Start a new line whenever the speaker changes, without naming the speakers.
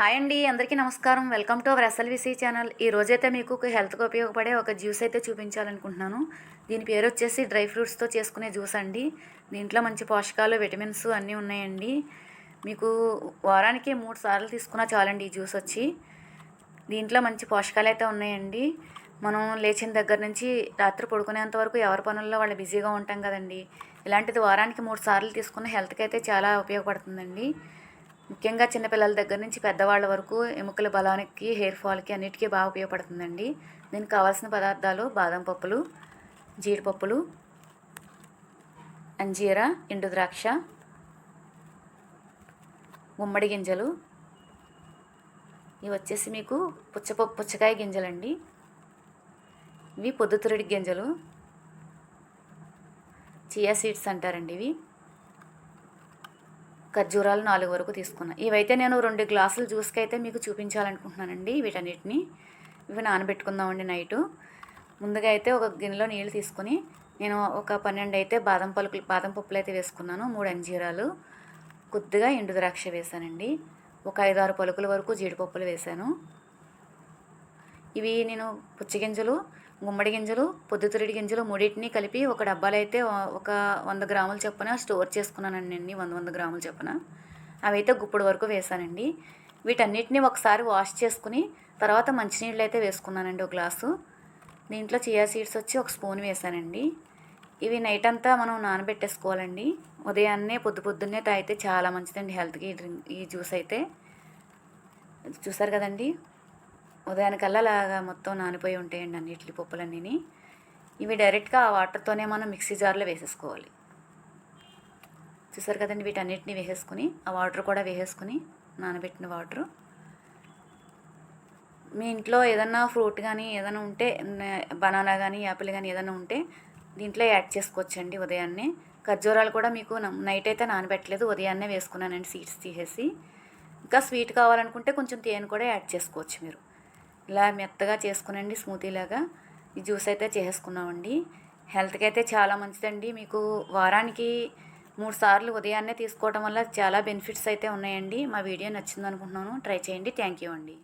Hi అండి అందరికీ నమస్కారం. Welcome to our SLVC channel. ఈ రోజైతే మీకు ఒక హెల్త్కి ఉపయోగపడే ఒక జ్యూస్ అయితే చూపించాలనుకుంటున్నాను. దీని పేరు వచ్చేసి డ్రై ఫ్రూట్స్తో చేసుకునే జ్యూస్ అండి. దీంట్లో మంచి పోషకాలు విటమిన్స్ అన్నీ ఉన్నాయండి. మీకు వారానికి మూడు సార్లు తీసుకున్నా చాలండి ఈ జ్యూస్ వచ్చి. దీంట్లో మంచి పోషకాలు అయితే ఉన్నాయండి. మనం లేచిన దగ్గర నుంచి రాత్రి పడుకునేంత వరకు ఎవరి పనుల్లో వాళ్ళు బిజీగా ఉంటాం కదండి. ఇలాంటిది వారానికి మూడు సార్లు తీసుకున్న హెల్త్కి అయితే చాలా ఉపయోగపడుతుందండి. ముఖ్యంగా చిన్నపిల్లల దగ్గర నుంచి పెద్దవాళ్ళ వరకు ఎముకల బలానికి హెయిర్ ఫాల్కి అన్నిటికీ బాగా ఉపయోగపడుతుందండి. దీనికి కావాల్సిన పదార్థాలు బాదం పప్పులు జీడిపప్పులు అంజీర ఎండు ద్రాక్ష గుమ్మడి గింజలు. ఇవి వచ్చేసి మీకు పుచ్చపప్పు పుచ్చకాయ గింజలండి. ఇవి పొద్దుతురుడి గింజలు. చియా సీడ్స్ అంటారండి ఇవి. ఖర్జూరాలు నాలుగు వరకు తీసుకున్నా. ఇవైతే నేను రెండు గ్లాసులు జ్యూస్కి అయితే మీకు చూపించాలనుకుంటున్నానండి వీటన్నిటిని. ఇవి నానబెట్టుకుందామండి నైటు. ముందుగా అయితే ఒక గిన్నెలో నీళ్ళు తీసుకుని నేను ఒక పన్నెండు అయితే బాదం పలుకులు బాదం పప్పులు అయితే వేసుకున్నాను మూడు అంజీరాలు. కొద్దిగా ఎండు ద్రాక్ష వేసానండి. ఒక ఐదు ఆరు పలుకుల వరకు జీడిపప్పులు వేశాను ఇవి నేను పుచ్చగింజలు గుమ్మడి గింజలు పొద్దుతిరిడి గింజలు మూడింటిని కలిపి ఒక డబ్బాలు అయితే ఒక వంద గ్రాముల చొప్పున స్టోర్ చేసుకున్నానండి వంద వంద గ్రాముల చొప్పున. అవైతే గుప్పుడు వరకు వేసానండి. వీటన్నిటిని ఒకసారి వాష్ చేసుకుని తర్వాత మంచినీళ్ళు అయితే వేసుకున్నానండి ఒక గ్లాసు. దీంట్లో చియా సీడ్స్ వచ్చి ఒక స్పూన్ వేసానండి. ఇవి నైట్ అంతా మనం నానబెట్టేసుకోవాలండి. ఉదయాన్నే పొద్దు పొద్దున్నే తాగితే చాలా మంచిదండి హెల్త్కి ఈ డ్రింక్ ఈ జ్యూస్ అయితే చూసారు కదండి? ఉదయానికల్లా లాగా మొత్తం నానిపోయి ఉంటాయండి అన్ని ఇడ్లీ పప్పులన్నీ ఇవి డైరెక్ట్గా ఆ వాటర్తోనే మనం మిక్సీ జార్లో వేసేసుకోవాలి. చూసారు కదండి వీటన్నిటిని వేసేసుకుని ఆ వాటర్ కూడా వేసేసుకుని నానబెట్టిన వాటరు. మీ ఇంట్లో ఏదన్నా ఫ్రూట్ కానీ ఏదైనా ఉంటే బనానా కానీ యాపిల్ కానీ ఏదైనా ఉంటే దీంట్లో యాడ్ చేసుకోవచ్చండి ఉదయాన్నే. ఖర్జూరాలు కూడా మీకు నైట్ అయితే నానబెట్టలేదు ఉదయాన్నే వేసుకున్నానండి సీడ్స్ తీసేసి. ఇంకా స్వీట్ కావాలనుకుంటే కొంచెం తేనె కూడా యాడ్ చేసుకోవచ్చు మీరు. ఇలా మెత్తగా చేసుకునండి స్మూతీలాగా ఈ జ్యూస్ అయితే చేసుకున్నామండి హెల్త్కి అయితే చాలా మంచిదండి. మీకు వారానికి మూడు సార్లు ఉదయాన్నే తీసుకోవడం వల్ల చాలా బెనిఫిట్స్ అయితే ఉన్నాయండి. మా వీడియో నచ్చింది అనుకుంటున్నాను ట్రై చేయండి. థ్యాంక్ యూ అండి.